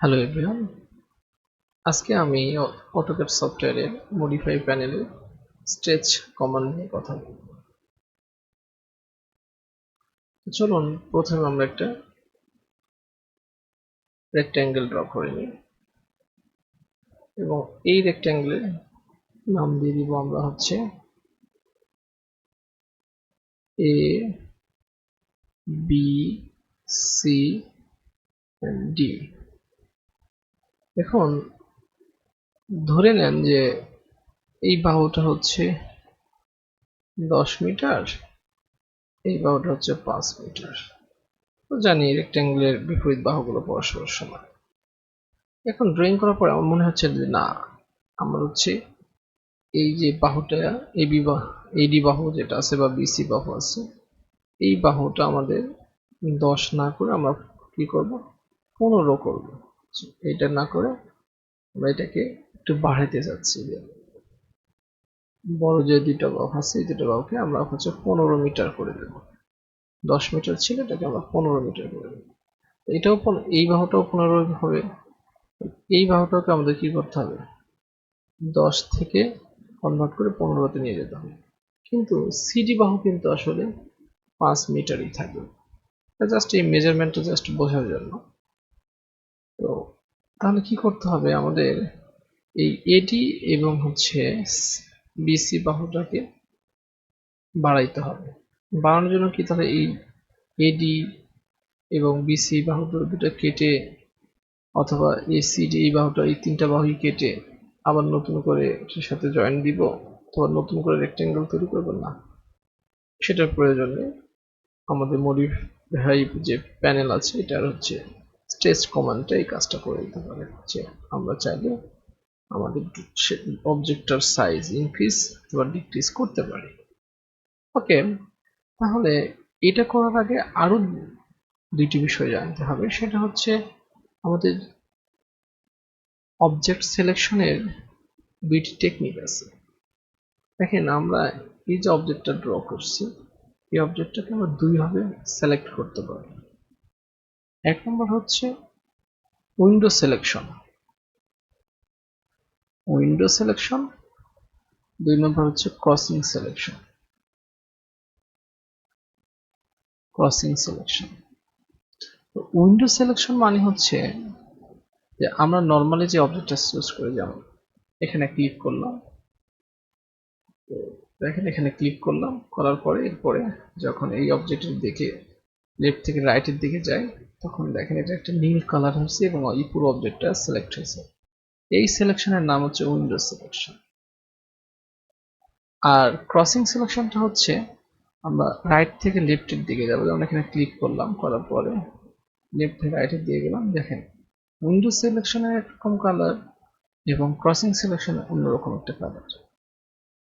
Hello everyone আজকে আমি AutoCAD সফটওয়্যারের মডিফাই প্যানেলে স্ট্রেচ কমান্ড নিয়ে কথা বলব। চলুন, প্রথমে আমরা একটা রেক্ট্যাঙ্গেল ড্র করে নিই এবং এই রেক্ট্যাঙ্গেলের নাম দিয়ে দিব আমরা হচ্ছে এ বি সি ডি এখন ধরে নেন যে এই বাহুটা হচ্ছে দশ মিটার, এই বাহুটা হচ্ছে পাঁচ মিটার। তো জানি রেক্ট্যাঙ্গুলের বিপরীত বাহুগুলো পরস্পর সমান। এখন ড্রয়িং করার পরে আমার মনে হচ্ছে যে না, আমার হচ্ছে এই যে বাহুটা, এই বিবাহ এডি বাহু যেটা আছে বা বিসি বাহু আছে, এই বাহুটা আমাদের দশ না করে আমরা কি করব? পনেরো করব। এটা না করে আমরা এটাকে একটু বাড়াইতে যাচ্ছি। যে বড় যে দুইটা বাহু আছে, এই দুটো বাহুকে আমরা হচ্ছে পনেরো মিটার করে দেব। দশ মিটার ছিল, এটাকে আমরা পনেরো মিটার করে দেব। এটাও এই বাহুটাও পনেরো হবে। এই বাহুটাকে আমাদের কি করতে হবে? দশ থেকে কনভার্ট করে পনেরোতে নিয়ে যেতে হবে। কিন্তু সিডি বাহু কিন্তু আসলে পাঁচ মিটারই থাকবে। জাস্ট এই মেজারমেন্টটা জাস্ট বোঝার জন্য। তাহলে কি করতে হবে আমাদের? এই এডি এবং হচ্ছে বিসি বাহুটাকে বাড়াইতে হবে। বাড়ানোর জন্য কি তাহলে এই এডি এবং বিসি বাহু দুটো কেটে অথবা এসিডি এই বাহুটা, এই তিনটা বাহুই কেটে আবার নতুন করে এটার সাথে জয়েন দিব? অথবা নতুন করে রেক্টেঙ্গেল তৈরি করব না? সেটার প্রয়োজনে আমাদের মডিফাই যে প্যানেল আছে, এটার হচ্ছে স্ট্রেচ কমান্ডটা এই কাজটা করে দিতে পারে যে আমরা চাইলে আমাদের অবজেক্টটার সাইজ ইনক্রিজ বা ডিক্রিজ করতে পারি। ওকে তাহলে এটা করার আগে আরও দুইটি বিষয় জানতে হবে। সেটা হচ্ছে আমাদের অবজেক্ট সিলেকশনের দুইটি টেকনিক আছে। দেখেন আমরা এই যে অবজেক্টটা ড্র করছি, এই অবজেক্টটাকে আমরা দুইভাবে সিলেক্ট করতে পারি। এক নম্বর হচ্ছে উইন্ডো সিলেকশন উইন্ডো সিলেকশন দুই নম্বর হচ্ছে crossing selection crossing selection window selection মানে হচ্ছে যে আমরা নর্মালি যে অবজেক্টটা চুজ করি, যেমন এখানে ক্লিক করলাম। দেখেন এখানে ক্লিক করলাম, করার পরে এরপরে যখন এই অবজেক্টের দিকে লেফট থেকে রাইটের দিকে যায় তখন দেখেন এটা একটা নীল কালার হচ্ছে এবং এই পুরো অবজেক্টটা সিলেক্ট হয়েছে। এই সিলেকশনের নাম হচ্ছে উইন্ডো সিলেকশন আর ক্রসিং সিলেকশনটা হচ্ছে আমরা রাইট থেকে লেফটের দিকে যাব। যেমন এখানে ক্লিক করলাম, করার পরে লেফট থেকে রাইটের দিকে গেলাম। দেখেন উইন্ডো সিলেকশনের একরকম কালার এবং ক্রসিং সিলেকশনে অন্যরকম একটা কালার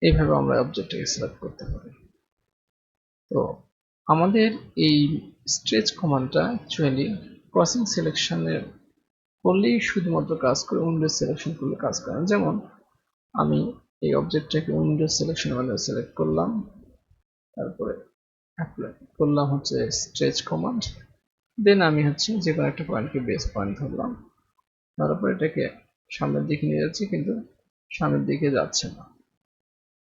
এইভাবে আমরা অবজেক্টটাকে সিলেক্ট করতে পারি। তো আমাদের এই স্ট্রেচ কমান্ডটা অ্যাকচুয়ালি ক্রসিং সিলেকশনের করলেই শুধুমাত্র কাজ করে উইন্ডো সিলেকশন করলে কাজ করে যেমন, আমি এই অবজেক্টটাকে উইন্ডো সিলেকশন মাধ্যমে সিলেক্ট করলাম, তারপরে অ্যাপ্লাই করলাম হচ্ছে স্ট্রেচ কমান্ড দেন আমি হচ্ছে যে কোনো একটা পয়েন্টকে বেস পয়েন্ট ধরলাম। তারপর এটাকে সামনের দিকে নিয়ে যাচ্ছি, কিন্তু সামনের দিকে যাচ্ছে না।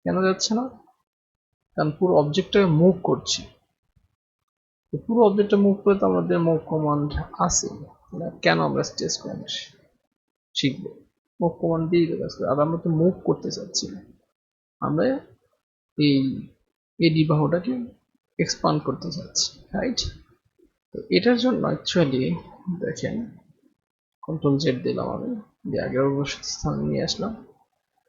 কেন যাচ্ছে না? কারণ পুরো অবজেক্টটাকে মুভ করছি। পুরো অবজেক্টটা মুভ করে তো আমাদের মুভ কমান্ড আছে। কেন আমরা স্টেজ কমান্ড শিখব? মুভ কমান্ড দিয়ে কাজ করে। আর আমরা তো মুভ করতে চাচ্ছি না। আমরা এই এডি বাহুটাকে এক্সপান্ড করতে চাচ্ছি রাইট তো এটার জন্য অ্যাকচুয়ালি দেখেন কন্ট্রোল জেড দিলাম আমি, দিয়ে আগের স্থানে নিয়ে আসলাম।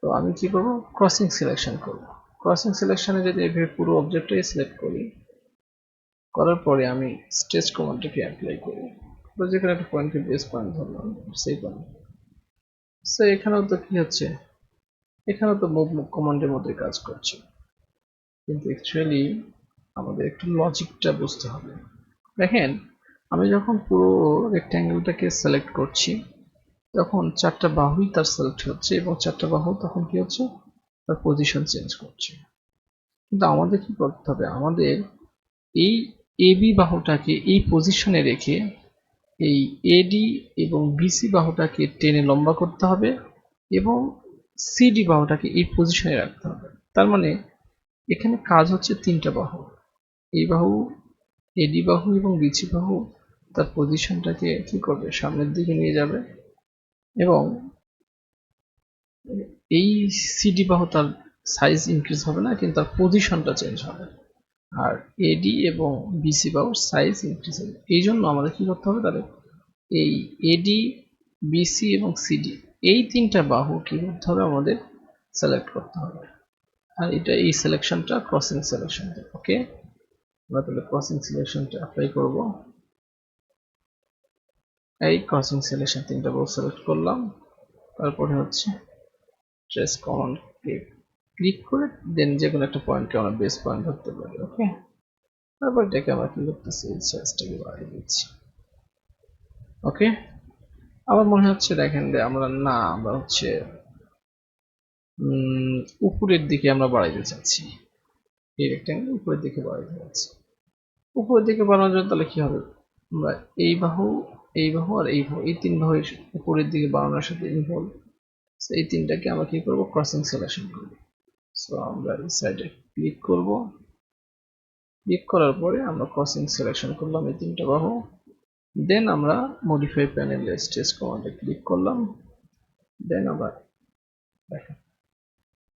তো আমি কি করব? ক্রসিং সিলেকশন করব। ক্রসিং সিলেকশনে যদি এইভাবে পুরো অবজেক্টটাই সিলেক্ট করি করার পরে আমি স্টেজ কমান্ডটাকে অ্যাপ্লাই করি। যেখানে একটা পয়েন্টকে বেস পয়েন্ট ধরলাম সেই পয়েন্ট সো এখানেও তো কি হচ্ছে? এখানেও তো মুভ কমান্ডের মধ্যে কাজ করছে। কিন্তু অ্যাকচুয়ালি আমাদের একটু লজিকটা বুঝতে হবে। দেখেন, আমি যখন পুরো রেক্ট্যাঙ্গেলটাকে সিলেক্ট করছি, তখন চারটা বাহুই তার সিলেক্ট হচ্ছে এবং চারটা বাহু তখন কি হচ্ছে? তার পজিশন চেঞ্জ করছে। কিন্তু আমাদের কি করতে হবে? আমাদের এই এবি বাহুটাকে এই পজিশনে রেখে এই এডি এবং বিসি বাহুটাকে টেনে লম্বা করতে হবে এবং সিডি বাহুটাকে এই পজিশনে রাখতে হবে। তার মানে এখানে কাজ হচ্ছে তিনটা বাহু। এই বাহু এডি বাহু এবং বিচি বাহু তার পজিশনটাকে কি করবে? সামনের দিকে নিয়ে যাবে এবং এই সিডি বাহু তার সাইজ ইনক্রিজ হবে না, কিন্তু তার পজিশনটা চেঞ্জ হবে। আর এডি এবং বিসি বাহুর সাইজ ইনক্রিজ হবে। এই জন্য আমাদের কি করতে হবে তাহলে এই এডি বিসি এবং সিডি এই তিনটা বাহু কি করতে হবে আমাদের? সিলেক্ট করতে হবে। আর এটা এই সিলেকশনটা ক্রসিং সিলেকশন ওকে আমরা তাহলে ক্রসিং সিলেকশনটা অ্যাপ্লাই করব। এই ক্রসিং সিলেকশন তিনটা বাহু সিলেক্ট করলাম। তারপরে হচ্ছে ট্রেস কমান্ড ক্লিক ক্লিক করে দেন যে কোনো একটা পয়েন্টকে আমরা বেস পয়েন্ট ধরতে পারি। ওকে তারপর এটাকে আমরা কি করতেছি? সাইজটাকে বাড়িয়ে দিচ্ছি। ওকে আমার মনে হচ্ছে দেখেন যে আমরা না আমরা হচ্ছে উপরের দিকে আমরা বাড়াইতে চাচ্ছি। এই রেক্ট্যাঙ্গেল উপরের দিকে বাড়াইতে চাচ্ছি। উপরের দিকে বাড়ানোর জন্য তাহলে কি হবে? আমরা এই বাহু এই বাহু আর এই বাহু এই তিন বাহু উপরের দিকে বাড়ানোর সাথে ইনভলভ এই তিনটাকে আমরা কি করব? ক্রসিং সিলেকশন করব। সো আমরা এই সাইডে ক্লিক করব। ক্লিক করার পরে আমরা ক্রসিং সিলেকশন করলাম এই তিনটা বাহু। দেন আমরা মডিফাই প্যানেলে স্টেজ কমান্ডে ক্লিক করলাম। দেন আমরা দেখেন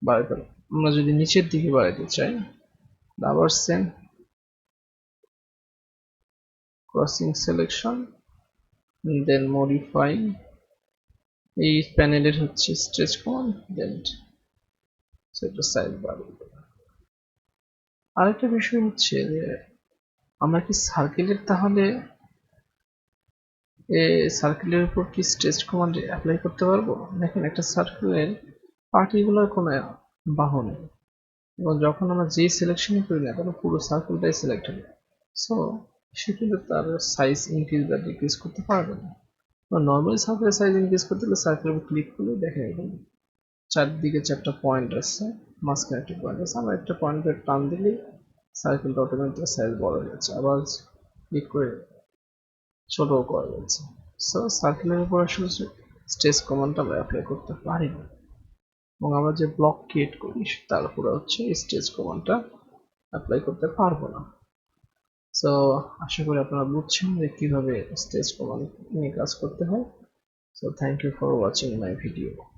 বাড়াতে আমরা যদি নিচের দিকে বাড়াইতে চাই, আবার সেম ক্রসিং সিলেকশন দেন মডিফাই এই প্যানেলের হচ্ছে স্ট্রেচ কমান্ড দেন সেটা সাইজ বাড়িয়ে দেবো আরেকটা বিষয় হচ্ছে যে, আমরা কি সার্কেলের তাহলে সার্কেলের উপর কি স্ট্রেচ কমান্ড অ্যাপ্লাই করতে পারব? দেখেন, একটা সার্কেলের পার্টিকুলার কোনো বাহু নেই। এবং যখন আমরা যে সিলেকশনই করি না তখন পুরো সার্কেলটাই সিলেক্ট হবে। সো সেক্ষেত্রে তার সাইজ ইনক্রিজ বা ডিক্রিজ করতে পারবে না। নর্মালি সার্কেলের সাইজ ইনক্রিজ করতে হলে সার্কেলের উপর ক্লিক করলে দেখেন এখানে চারদিকে চারটা পয়েন্ট আছে, মাঝখানে একটা পয়েন্ট আছে, আমরা একটা পয়েন্টের টান দিলেই সার্কেলটা অটোমেটিক সাইজ বড় হয়ে যাচ্ছে। আবার ক্লিক করে ছোট করা যাচ্ছে। সো সার্কেলের উপর আসলে স্ট্রেস কমান্ডটা আমরা অ্যাপ্লাই করতে পারি না। এবং আমরা যে ব্লক ক্রিয়েট করি, তার উপরে হচ্ছে স্টেজ কমান্ডটা অ্যাপ্লাই করতে পারব না। সো আশা করি আপনারা বুঝছেন যে কীভাবে স্টেজ কমান্ড নিয়ে কাজ করতে হয়। So thank you for watching my video